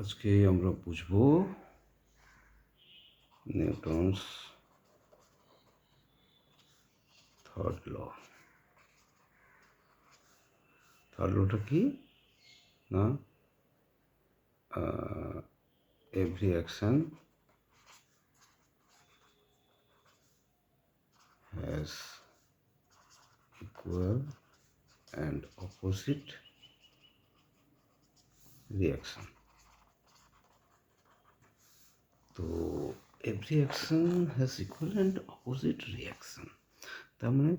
আজকে আমরা বুঝব নিউটনস থার্ড ল থার্ড লটা কি? না? Every action has equal and opposite reaction. তো every action has equal and opposite reaction তার মানে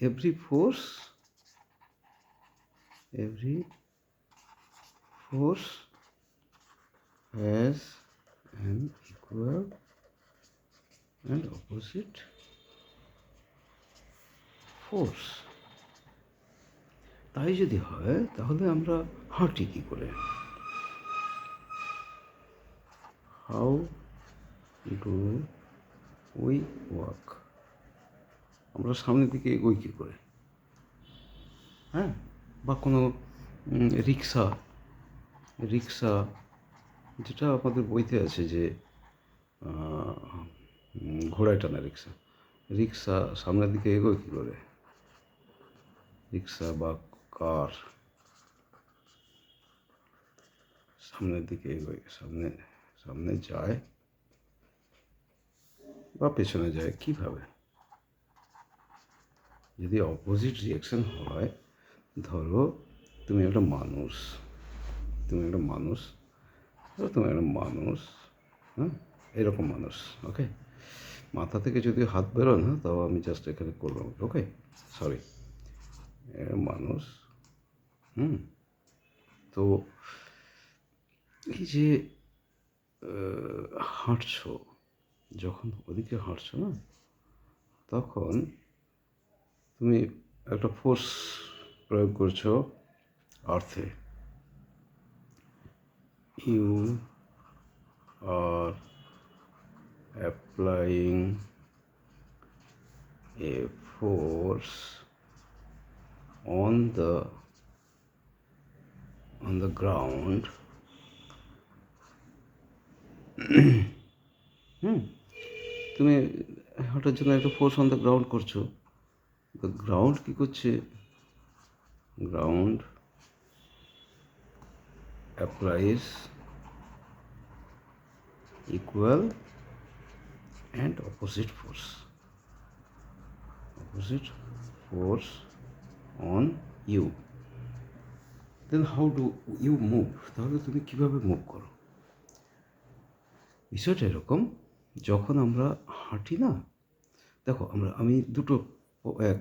every force every force has an equal and opposite force তাই যদি হয়, তাহলে আমরা হাঁটি কী করে? হাউ ডু উই ওয়াক আমরা সামনের দিকে এগোই কী করে? হ্যাঁ? বা কোনো রিক্সা রিক্সা, যেটা আমাদের বইতে আছে যে ঘোড়ায় টানা রিক্সা। রিক্সা সামনের দিকে এগোয় কী করে? রিক্সা বা কার সামনের দিকে এগোয়, সামনে সামনে যায় বা পেছনে যায়, কীভাবে? যদি অপোজিট রিয়াকশন হয়, ধরো তুমি একটা মানুষ, তুমি একটা মানুষ, ধরো তুমি একটা মানুষ হ্যাঁ? এরকম মানুষ ওকে মাথা থেকে যদি হাত বেরো না, তাও আমি জাস্ট এখানে করলাম ওকে সরি মানুষ, হুম? তো এই যে হাঁটছো যখন ওদিকে হাঁটছো না, তখন তুমি একটা ফোর্স প্রয়োগ করছ আর্থে you are applying a force on the on the ground. Hmm তুমি হাঁটার জন্য একটা ফোর্স অন দ্য গ্রাউন্ড করছ। গ্রাউন্ড কী করছে? Ground applies equal and opposite force opposite force on you then how do you move? তাহলে তুমি কীভাবে মুভ করো? বিষয়টা এরকম যখন আমরা হাঁটি না, দেখো আমরা, আমি দুটো এক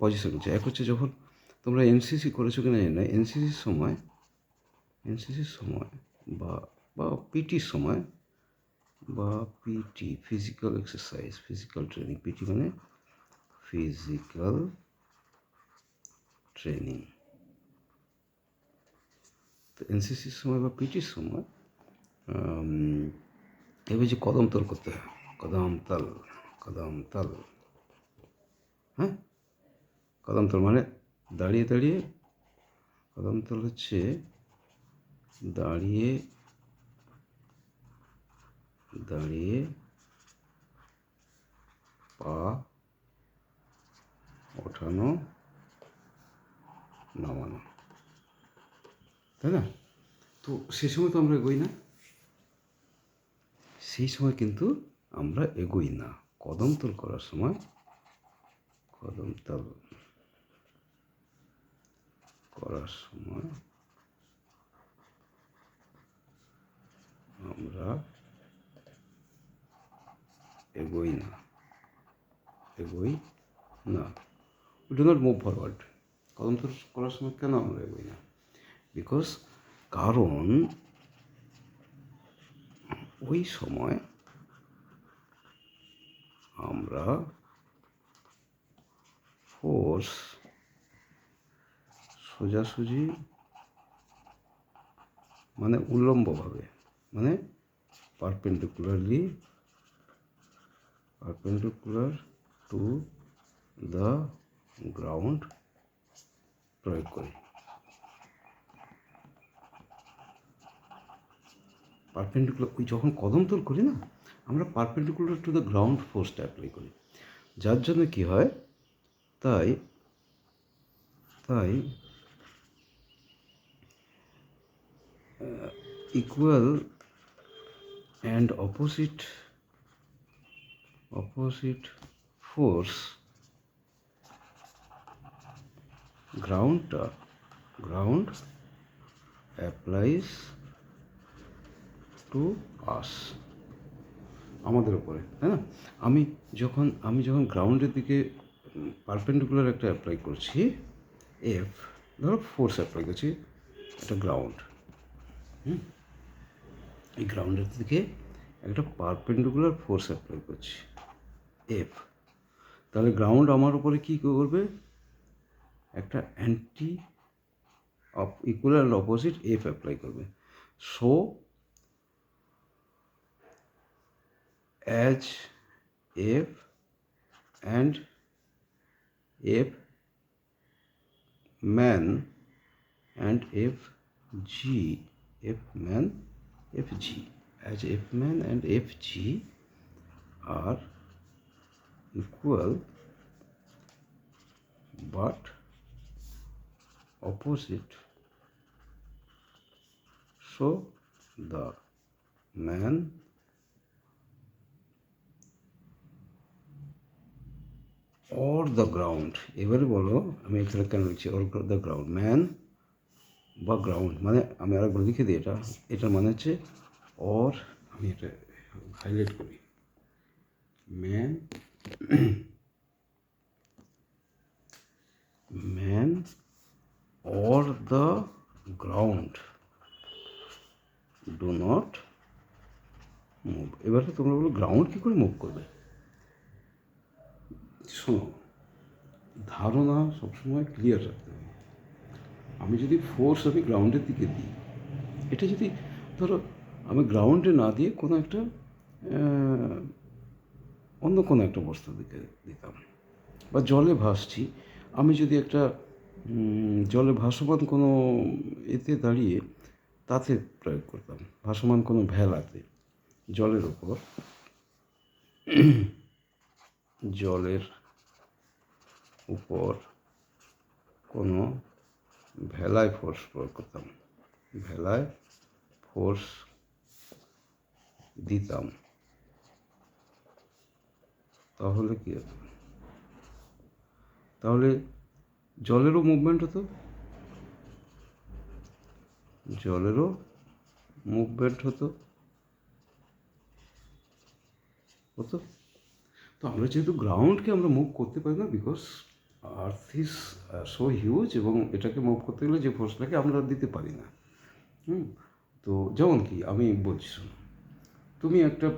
পজিশন হচ্ছে এক হচ্ছে যখন তোমরা এনসিসি করেছ কিনা জানি না এনসিসির সময় এনসিসির সময় বা বা পিটির সময়, বা PT physical exercise physical training PT মানে ফিজিক্যাল ট্রেনিং তো এনসিসির সময় বা পিটির সময় এবার যে কদম তল করতে কদম তাল কদম তাল। হ্যাঁ? কদম তল মানে দাঁড়িয়ে দাঁড়িয়ে। কদম তল হচ্ছে দাঁড়িয়ে দাঁড়িয়ে পা ওঠানো, নামানো। তাই না? তো সে সময় তো আমরা এগোই না। সেই সময় কিন্তু আমরা এগোই না। কদম তোল করার সময় কদম তাল করার সময় আমরা এগোই না। এগোই না। We do not move forward কদম তোল করার সময় কেন আমরা এগোই না? বিকজ কারণ ওই সময় আমরা ফোর্স সোজাসুজি মানে উল্লম্বভাবে মানে perpendicularly perpendicular to the ground প্রয়োগ করি। পারপেন্ডিকুলার, ওই যখন কদম তোল করি না, আমরা পারপেন্ডিকুলার টু দ্য গ্রাউন্ড ফোর্সটা অ্যাপ্লাই করি। যার জন্য কি হয়? তাই তাই equal and opposite opposite force গ্রাউন্ডটা ground applies to us আমাদের উপরে, তাই না? আমি যখন আমি যখন গ্রাউন্ডের দিকে পারপেন্ডিকুলার একটা অ্যাপ্লাই করছি এফ ধরো ফোর্স অ্যাপ্লাই করছি, একটা গ্রাউন্ড হুম? এই গ্রাউন্ডের দিকে একটা পারপেন্ডিকুলার ফোর্স অ্যাপ্লাই করছি এফ তাহলে গ্রাউন্ড আমার উপরে কী করবে? একটা anti equal opposite F apply করবে। So as f and f man and f g f man f g. As f man and f g are equal but opposite. So the man or the ground এবারে বলো, আমি এখানে কেন লিখছি or the ground man বা ground মানে আমি আরেকবার লিখে দিই এটা। এটার মানে হচ্ছে অর আমি এটা হাইলাইট করি। Man man or the ground do not move এবারে তোমরা বলো গ্রাউন্ড কী করে মুভ করবে? শোনো, ধারণা সবসময় ক্লিয়ার রাখতে হবে। আমি যদি ফোর্স আমি গ্রাউন্ডের দিকে দিই, এটা যদি ধরো আমি গ্রাউন্ডে না দিয়ে কোনো একটা অন্য কোনো একটা বস্তুর দিকে দিতাম বা জলে ভাসছি, আমি যদি একটা জলে ভাসমান কোনো এতে দাঁড়িয়ে তাতে প্রয়োগ করতাম, ভাসমান কোনো ভেলাতে, জলের ওপর জলের উপর কোনো ভেলায় ফোর্স প্রয়োগ করতাম। ভেলায় ফোর্স দিতাম। তাহলে কি হতো? তাহলে জলেরও মুভমেন্ট হতো? জলেরও মুভমেন্ট হতো? হতো? তো আমরা যেহেতু গ্রাউন্ডকে আমরা মুভ করতে পারি না because earth is so huge এবং এটাকে মুভ করতে গেলে যে ফোর্সটাকে আমরা দিতে পারি না। হুম? তো যেমন কি, আমি বলছি, শোনো। তুমি একটা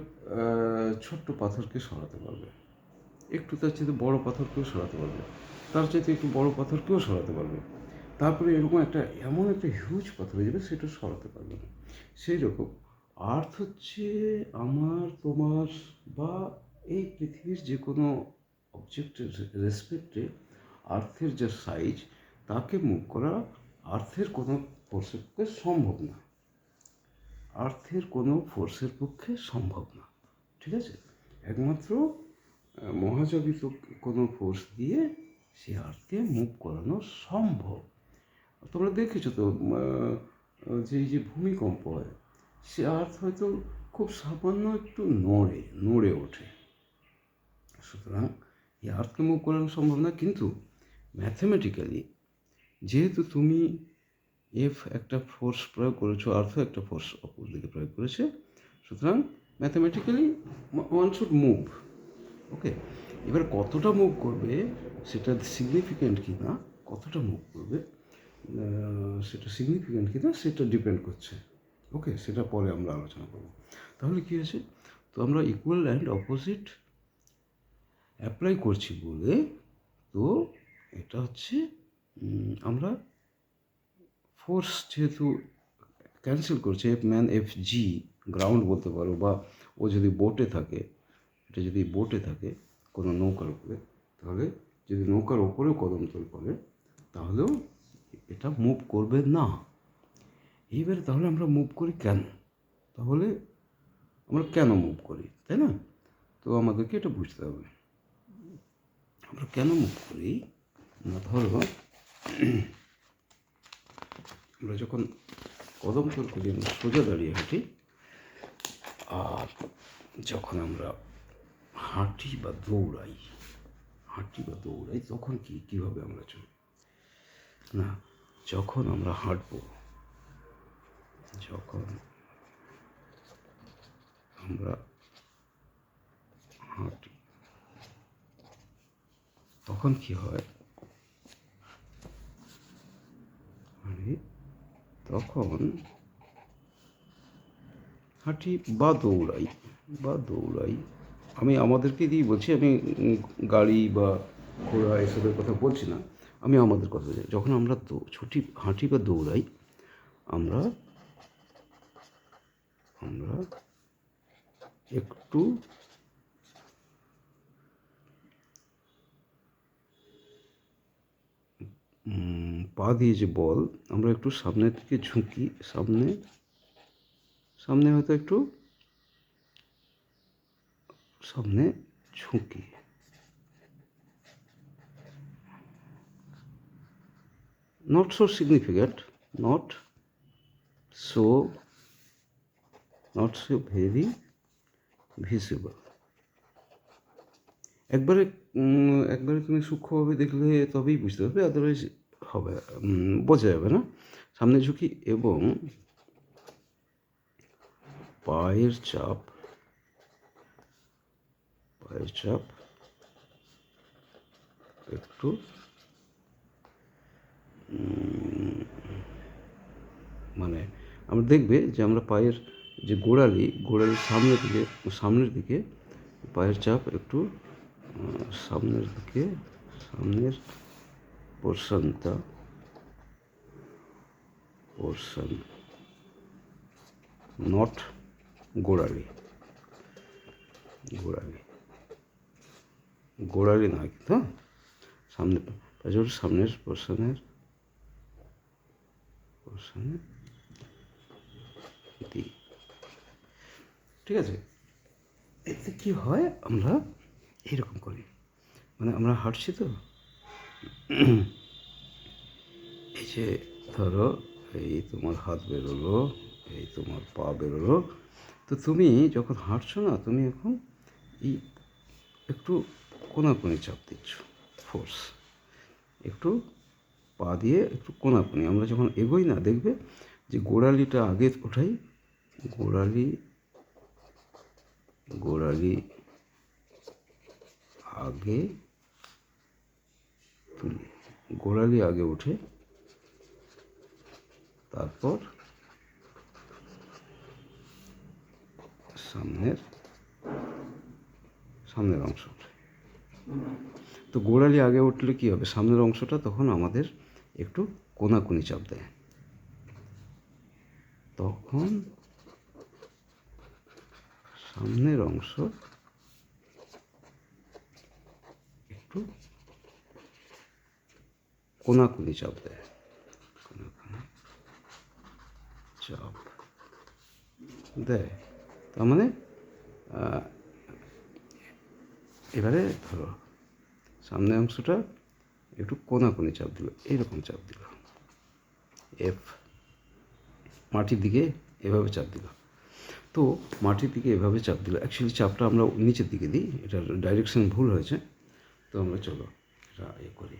ছোট্ট পাথরকে সরাতে পারবে। একটু তার চাইতে বড় পাথরকেও সরাতে পারবে। তার চাইতে একটু বড় পাথরকেও সরাতে পারবে। তারপরে এরকম একটা, এমন একটা হিউজ পাথর হয়ে যাবে, সেটা সরাতে পারবে না। সেই রকম আর্থ হচ্ছে আমার, তোমার বা এই পৃথিবীর যে কোনো অবজেক্টের রেসপেক্টে আর্থের যে সাইজ তাকে মুভ করা আর্থের কোনো ফোর্সের পক্ষে সম্ভব না। আর্থের কোনো ফোর্সের পক্ষে সম্ভব না। ঠিক আছে? একমাত্র আহ, মহাজাগতিক কোনো ফোর্স দিয়ে সে আর্থকে মুভ করানো সম্ভব। তোমরা দেখেছ তো যে যে ভূমিকম্প হয় সে আর্থ হয়তো খুব সামান্য একটু নড়ে নড়ে ওঠে। সুতরাং এই আর্থকে মুভ করানো সম্ভব না কিন্তু ম্যাথমেটিক্যালি যেহেতু তুমি এফ একটা ফোর্স প্রয়োগ করেছ আর্থ একটা ফোর্স অপর দিকে প্রয়োগ করেছে, সুতরাং mathematically one should move okay এবার কতটা মুভ করবে, সেটা সিগনিফিক্যান্ট কি না কতটা মুভ করবে সেটা সিগনিফিক্যান্ট কি না সেটা ডিপেন্ড করছে। ওকে সেটা পরে আমরা আলোচনা করব। তাহলে কী হয়েছে? তো আমরা ইকুয়াল অ্যান্ড অপোজিট অ্যাপ্লাই করছি বলে, তো এটা হচ্ছে আমরা ফোর্স যেহেতু ক্যান্সেল করছে F man F G ground বলতে পারো বা ও যদি বোটে থাকে, এটা যদি বোটে থাকে, কোনো নৌকার উপরে, তাহলে যদি নৌকার ওপরেও কদম তোল করে, তাহলেও এটা মুভ করবে না। এইবারে তাহলে আমরা মুভ করি কেন? তাহলে আমরা কেন মুভ করি, তাই না? তো আমাদেরকে এটা বুঝতে হবে। আমরা কেন মুভ করি? না, ধরো, আমরা যখন কদম করে করি আমরা সোজা দাঁড়িয়ে হাঁটি, আর যখন আমরা হাঁটি বা দৌড়াই, হাঁটি বা দৌড়াই, তখন কি, কীভাবে আমরা চলি? না, যখন আমরা হাঁটবো, যখন আমরা হাঁটি, তখন কি হয়? আরে তখন হাঁটি বা দৌড়াই বা দৌড়াই। আমি আমাদেরকে দিয়ে বলছি, আমি গাড়ি বা ঘোড়া এসবের কথা বলছি না, আমি আমাদের কথা বলছি। যখন আমরা ছুটি, হাঁটি বা দৌড়াই, আমরা আমরা একটু পা দিয়ে যে বল, আমরা একটু সামনের দিকে ঝুঁকি, সামনে সামনে হয়তো একটু, সামনে ঝুঁকি। Not so significant, not so not so very visible একবারে একবারে তুমি সূক্ষ্মভাবে দেখলে তবেই বুঝতে পারবে আদারওয়াইজ হবে বোঝা যাবে না। সামনে ঝুঁকি এবং পায়ের চাপ পায়ের চাপ, একটু মানে আমরা দেখবে যে আমরা পায়ের যে গোড়ালি, গোড়ালির সামনের দিকে সামনের দিকে পায়ের চাপ একটু সামনের দিকে সামনের পোর্শনটা পোর্শন নট গোড়ালি গোড়ালি গোড়ালি নয়, কিন্তু? সামনে পাঁচজন সামনের পোর্শনের পোর্শনের দিক ঠিক আছে এতে কি হয় আমরা এরকম করি। মানে আমরা হাঁটছি তো। এই যে ধরো, এই তোমার হাত বেরোলো, এই তোমার পা বেরোলো। তো তুমি যখন হাঁটছো না, তুমি এখন এই একটু কোনাকুনি চাপ দিচ্ছ ফোর্স একটু পা দিয়ে একটু কোনাকুনি। আমরা যখন এগোই না, দেখবে যে গোড়ালিটা আগে ওঠাই, গোড়ালি গোড়ালি আগে তুলি, গোড়ালি আগে উঠে, তারপর সামনের সামনের অংশ তো গোড়ালি আগে উঠলে কী হবে? সামনের অংশটা তখন আমাদের একটু কোনাকুনি চাপ দেয়। তখন সামনের অংশ একটু কোনাকুনি চাপ দেয়। চাপ দেয়। তার মানে এবারে ধরো, সামনের অংশটা একটু চাপ চাপ দিল। এফ মাটির দিকে এভাবে চাপ দিল। তো মাটির দিকে এভাবে চাপ দিল। অ্যাকচুয়ালি চাপটা আমরা নিচের দিকে দিই, এটার ডাইরেকশন ভুল হয়েছে। তো আমরা চলো এটা এ করি।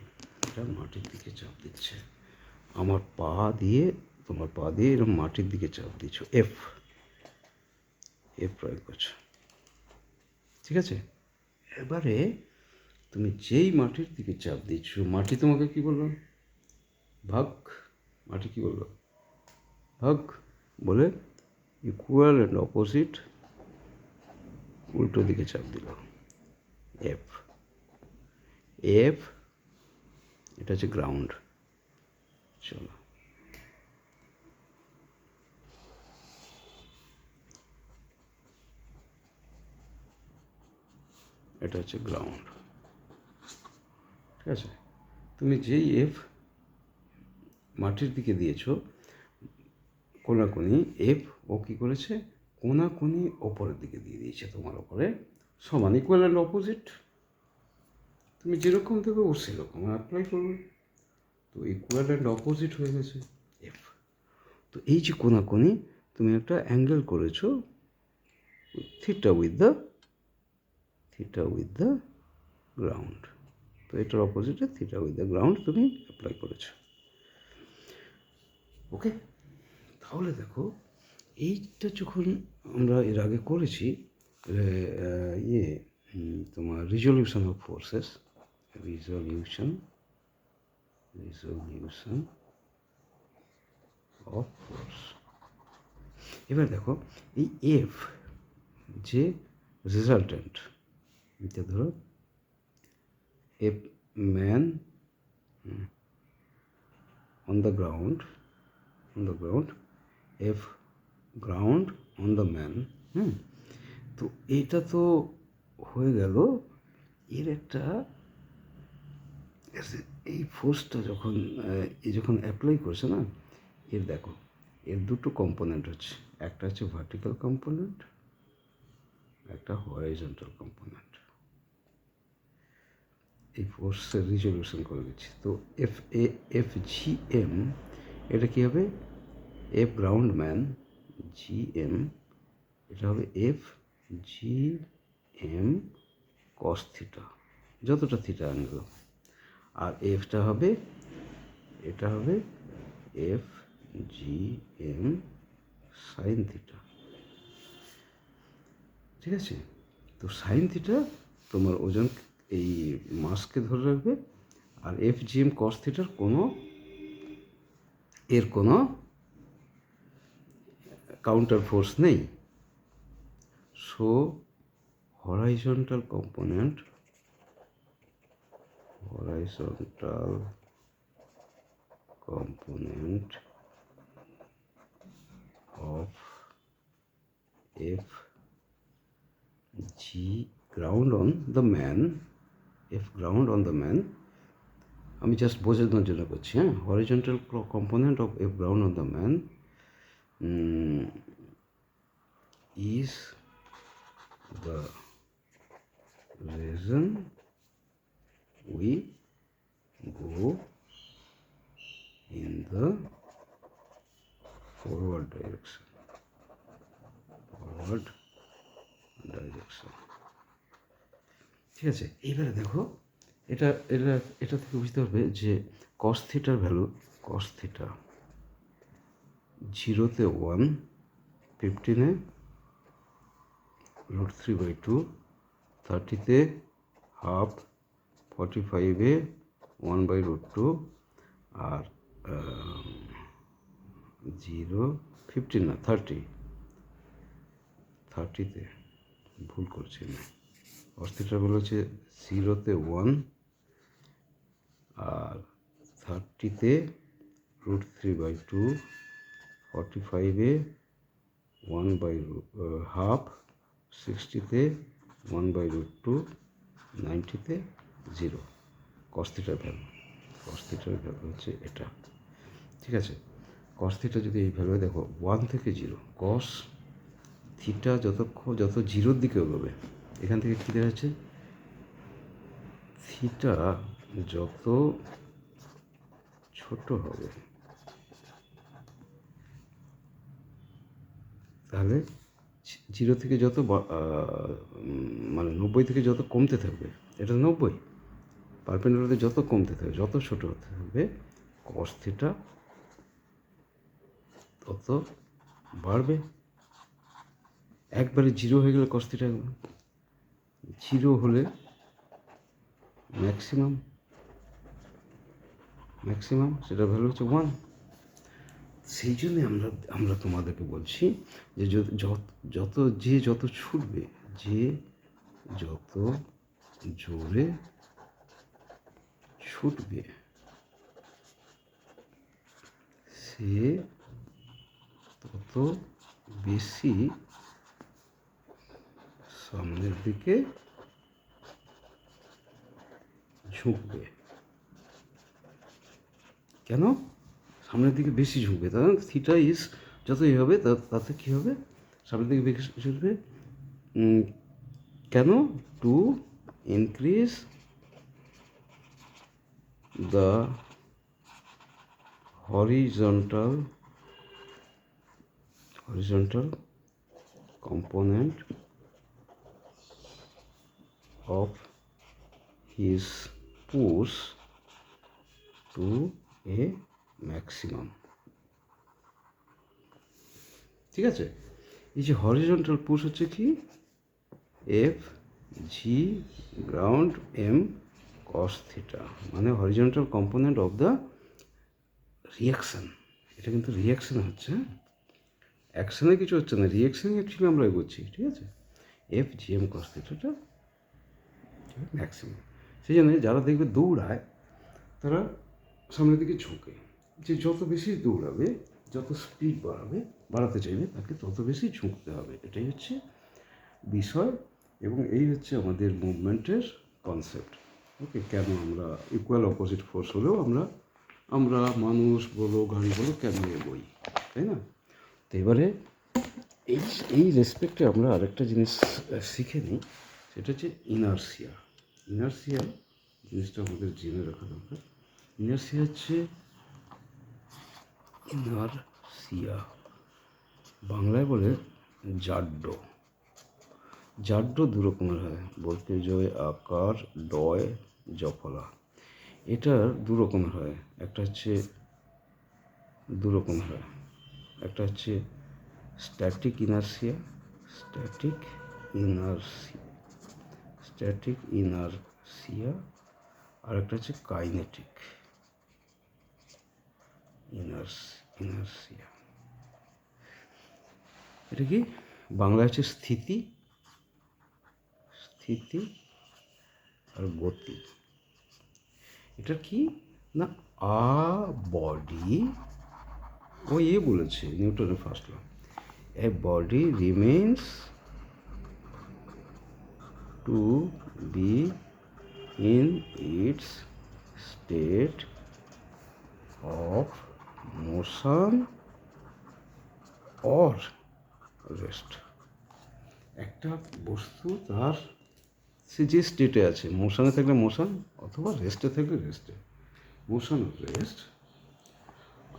এটা মাটির দিকে চাপ দিচ্ছে। আমার পা দিয়ে, তোমার পা দিয়ে এরকম মাটির দিকে চাপ দিচ্ছ। এফ এফ প্রয়োগ করছ। ঠিক আছে? এবারে তুমি যেই মাটির দিকে চাপ দিচ্ছ, মাটি তোমাকে কি বলল? ভাগ। মাটি কি বলল? ভাগ। বলে ইকুয়াল অ্যান্ড অপোজিট উল্টো দিকে চাপ দিল। এফ এফ এটা হচ্ছে গ্রাউন্ড চলো। এটা হচ্ছে গ্রাউন্ড ঠিক আছে? তুমি যেই এফ মাটির দিকে দিয়েছ, কোনাকুনি এফ ও কী করেছে? কোনাকুনি ওপরের দিকে দিয়ে দিয়েছে তোমার ওপরে। সমান ইকুয়াল অ্যান্ড অপোজিট তুমি যেরকম দেবে ও সেরকম অ্যাপ্লাই করবে। তো ইকুয়াল অ্যান্ড অপোজিট হয়ে গেছে। এফ তো এই যে কোনাকুনি, তুমি একটা অ্যাঙ্গেল করেছ theta with the theta with the ground তো এটার অপোজিটে থিটা উইথ দ্য গ্রাউন্ড তুমি অ্যাপ্লাই করেছ। ওকে তাহলে দেখো, এইটা যখন আমরা এর আগে করেছি ইয়ে তোমার resolution of forces resolution resolution of force এবার দেখো, এই এফ যে রেজাল্টেন্ট এটা ধরো F man on the ground, on the ground if ground on the man, hmm, তো এটা তো হয়ে গেল, এর একটা এই ফোর্সটা যখন আহ, এ যখন অ্যাপ্লাই করছে না এর দেখো এর দুটো কম্পোনেন্ট হচ্ছে। একটা হচ্ছে ভার্টিক্যাল কম্পোনেন্ট একটা হরাইজন্টাল কম্পোনেন্ট এই ফোর্সের রিজলিউশন করে দিচ্ছি। তো F A F G M এটা কী হবে? F ground man G M এটা হবে F G M cos theta যতটা থিটা অ্যাঙ্গেল আর এফটা হবে, এটা হবে F G M sine theta ঠিক আছে? তো সাইন থিটা তোমার ওজন এই মাসকে ধরে রাখবে আর এফ জি এম কস থিটার কোনো, এর কোনো কাউন্টার ফোর্স নেই। So horizontal component horizontal component of F G ground on the man F ground on the man আমি জাস্ট বোঝানোর জন্য করছি হ্যাঁ horizontal component of F ground on the man is the reason we go in the forward direction. Forward direction. ঠিক আছে? এইবারে দেখো, এটা এটা এটা থেকে বুঝতে পারবে যে কস থিটার ভ্যালু কস থিটা জিরোতে ওয়ান ফিফটিনে রুট থ্রি বাই টু থার্টিতে হাফ ফর্টি ফাইভে ওয়ান বাই রুট টু আর জিরো ফিফটিন না থার্টি থার্টিতে ভুল করছি না অস্থিরটাগুলো হচ্ছে জিরোতে ওয়ান আর থার্টিতে root three by two forty ফাইভে ওয়ান বাই হাফ সিক্সটিতে ওয়ান বাই রুট টু নাইনটিতে জিরো। কস্তিটার ভ্যালু কস্তিটার ভ্যালু হচ্ছে এটা। ঠিক আছে? কস থিটা যদি এই ভ্যালু দেখো ওয়ান থেকে জিরো কস থিটা যতক্ষণ যত জিরোর দিকে এগোবে, এখান থেকে কী দেখা যাচ্ছে? থিটা যত ছোট হবে, তাহলে জিরো থেকে যত মানে নব্বই থেকে যত কমতে থাকবে, এটা নব্বই। পারপেন্ডিকুলারতে যত কমতে থাকবে, যত ছোট হতে থাকবে কস তত বাড়বে। একবারে জিরো হয়ে গেলে কস জিরো হলে ম্যাক্সিমাম ম্যাক্সিমাম সেটা ভ্যালু হচ্ছে ওয়ান সেই জন্যে আমরা আমরা তোমাদেরকে বলছি যে যত যে যত ছুটবে, যে যত জোরে ছুটবে সে তত বেশি সামনের দিকে ঝুঁকবে। কেন? সামনের দিকে বেশি ঝুঁকবে। তার থিটা ইস যতই হবে তাতে কী হবে? সামনের দিকে বেশি উম, কেন? To increase the horizontal horizontal component of his push to a maximum ঠিক আছে এই যে হরিজন্টাল পুশ হচ্ছে কি F G ground M cos theta মানে horizontal component of the reaction এটা কিন্তু রিয়াকশান হচ্ছে অ্যাকশানে কিছু হচ্ছে না রিয়াকশানে অ্যাকচুয়ালি আমরা এগোচ্ছি, ঠিক আছে? এফ জি এম কস থিটাটা ম্যাক্সিমাম সেই জন্য যারা দেখবে দৌড়ায়, তারা সামনের দিকে ঝুঁকে। যে যত বেশি দৌড়াবে, যত স্পিড বাড়াবে, বাড়াতে চাইবে, তাকে তত বেশি ঝুঁকতে হবে। এটাই হচ্ছে বিষয় এবং এই হচ্ছে আমাদের মুভমেন্টের কনসেপ্ট ওকে, কেন আমরা ইকুয়াল অপোজিট ফোর্স হলেও আমরা আমরা মানুষ বলো, গাড়ি বলো, কেন এগোই? তাই না? তো এবারে এই এই রেসপেক্টে আমরা আরেকটা জিনিস শিখে নিই, সেটা হচ্ছে ইনার্সিয়া ইনার্সিয়া জিনিসটা আমাদের জেনে রাখা দরকার। ইনার্সিয়া হচ্ছে ইনারসিয়া বাংলায় বলে জাড্য। জাড্য দু রকমের হয়। বলতে জয় আকার, ডয় জফলা। এটার দু রকমের হয়। একটা হচ্ছে দু রকমের হয়। একটা হচ্ছে static inertia static inertia static inertia আর একটা হচ্ছে কাইনেটিক ইনার্স ইনার্সিয়া এটা কি? বাংলা হচ্ছে স্থিতি স্থিতি আর গতি। এটা কি? না, আ, বডি। ও, এ বলেছে, নিউটনের first law a body remains to be in its state of motion or rest. একটা বস্তু তার সে যে স্টেটে আছে, মোশনে থাকলে মোশন অথবা রেস্টে থাকলে রেস্টে মোশন রেস্ট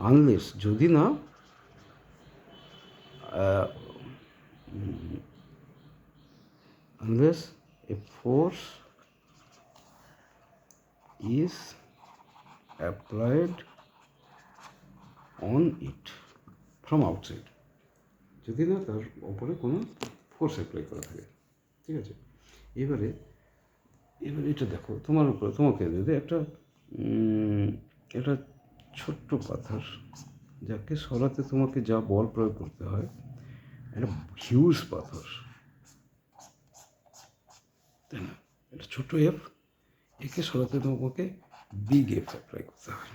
আনলেস যদি না unless a force is applied on it from outside যদি না, তার ওপরে কোনো ফোর্স অ্যাপ্লাই করা থাকে। ঠিক আছে? এবারে এবারে এটা দেখো, তোমার উপরে, তোমাকে যদি একটা একটা ছোট্ট পাথর, যাকে সরাতে তোমাকে যা বল প্রয়োগ করতে হয়, একটা হিউজ পাথর। তাই না? একটা ছোট এফ একে সরাতে তোমাকে বিগ এফ অ্যাপ্লাই করতে হয়।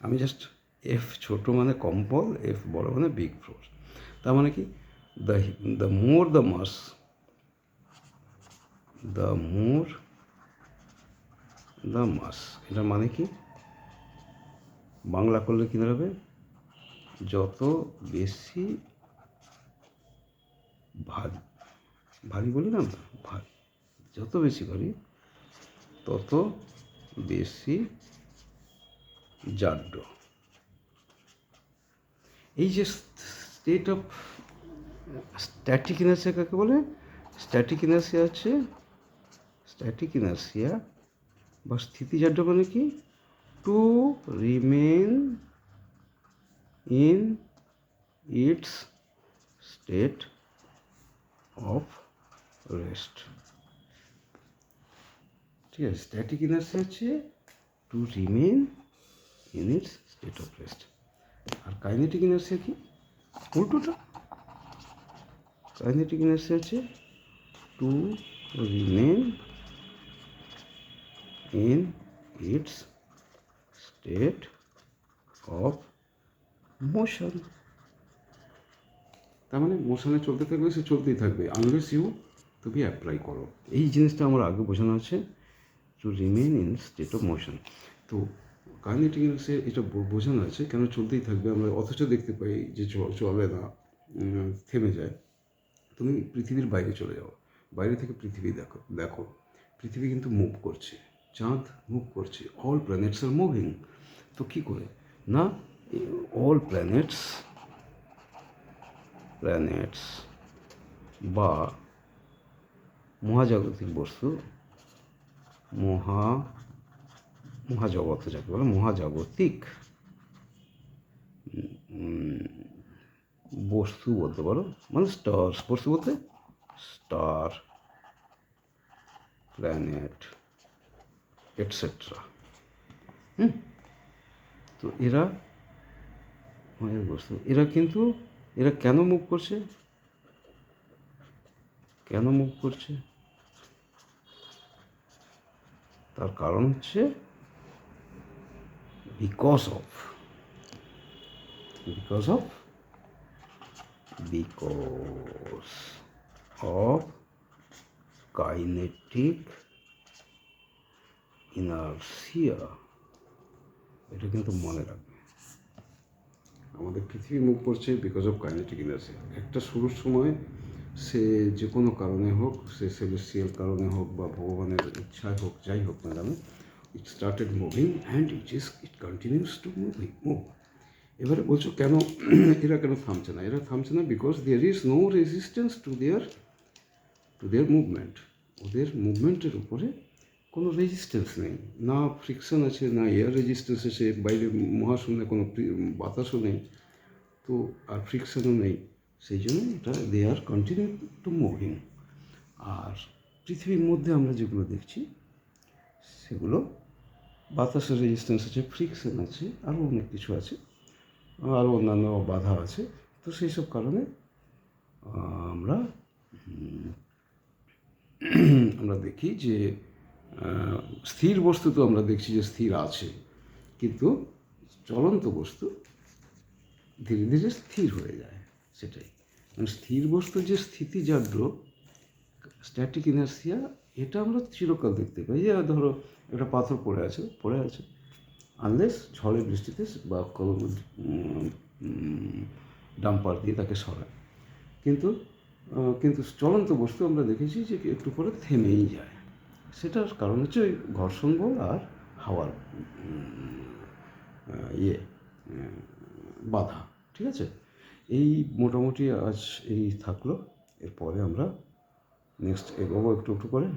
আমি জাস্ট এফ ছোট মানে কম বল এফ বড় মানে বিগ ফোর্স তার মানে কি? The the more the mass the more the mass এটা মানে কি? বাংলা করলে কী দাঁড়াবে? যত বেশি ভারী ভারী বলি না ভারী। যত বেশি ভারী, তত বেশি জাড্য। এই যে স্টেট অফ স্ট্যাটিক কাকে বলে? স্ট্যাটিক ইনার্সিয়া আছে স্ট্যাটিক ইনার্সিয়া বা স্থিতিজাড্য মানে কি to remain in its state of rest ঠিক আছে স্ট্যাটিক ইনার্সি হচ্ছে to remain in its state of rest R kinetic inertia কি উল্টোটা কাইনেটিক ইনার্সি হচ্ছে to remain in its state of motion তার মানে মোশনে চলতে থাকলে সে চলতেই থাকবে। আনলেস ইউ তুমি অ্যাপ্লাই করো। এই জিনিসটা আমার আগে বোঝানো আছে to remain in state of motion তো কাইনেটিক ইনার্সে এটা বোঝানো আছে কেন চলতেই থাকবে আমরা অথচ দেখতে পাই যে চলে না থেমে যায়। তুমি পৃথিবীর বাইরে চলে যাও। বাইরে থেকে পৃথিবী দেখো দেখো। পৃথিবী কিন্তু মুভ করছে। চাঁদ মুভ করছে অল প্ল্যানেটস আর মুভিং তো কী করে? না অল প্ল্যানেটস প্ল্যানেটস বা মহাজাগতিক বস্তু, মহা, মহাজগৎ যাকে বলে মহাজাগতিক বস্তু বলতে পারো মানে স্টার বস্তু বলতে স্টার প্ল্যানেট এটসেট্রা হুম। তো এরা মায়ের বস্তু এরা কিন্তু এরা কেন মুভ করছে? কেন মুভ করছে? তার কারণ হচ্ছে because of because of because of kinetic inertia এটা কিন্তু মনে রাখবে। আমাদের পৃথিবী মুখ করছে বিকজ অফ কাইনেটিক ইনার্সিয়া একটা শুরুর সময় সে যে কোনো কারণে হোক, সে সেলেস্টিয়াল কারণে হোক বা ভগবানের ইচ্ছায় হোক, যাই হোক না কেন it started moving and it is it continues to moving move এবারে বলছো কেন এরা কেন থামছে না? এরা থামছে না because there is no resistance to there to there movement ওদের মুভমেন্টের উপরে কোনো রেজিস্ট্যান্স নেই। না ফ্রিকশন আছে, না এয়ার রেজিস্ট্যান্স আছে, বাইরে মহাশূন্যে কোনো বাতাসও নেই। তো আর ফ্রিকশনও নেই। সেই জন্য এটা they are continue to moving আর পৃথিবীর মধ্যে আমরা যেগুলো দেখছি, সেগুলো বাতাসের রেজিস্ট্যান্স আছে ফ্রিকশন আছে, আরও অনেক কিছু আছে, আরও অন্যান্য বাধা আছে। তো সেই সব কারণে আমরা আমরা দেখি যে স্থির বস্তু তো আমরা দেখছি যে স্থির আছে, কিন্তু চলন্ত বস্তু ধীরে ধীরে স্থির হয়ে যায়, সেটাই। মানে স্থির বস্তু যে স্থিতিজাগ্র স্ট্যাটিক ইনার্সিয়া এটা আমরা চিরকাল দেখতে পাই। যে ধরো, একটা পাথর পড়ে আছে পড়ে আছে আনলেস ঝড়ে বৃষ্টিতে বা ডাম্পার দিয়ে তাকে সরায়। কিন্তু কিন্তু চলন্ত বস্তু আমরা দেখেছি যে একটু পরে থেমেই যায়। সেটার কারণ হচ্ছে ওই ঘর্ষণ বল আর হাওয়ার ইয়ে বাধা, ঠিক আছে? এই মোটামুটি আজ এই থাকল। এরপরে আমরা নেক্সট এগোবো একটু একটু করে।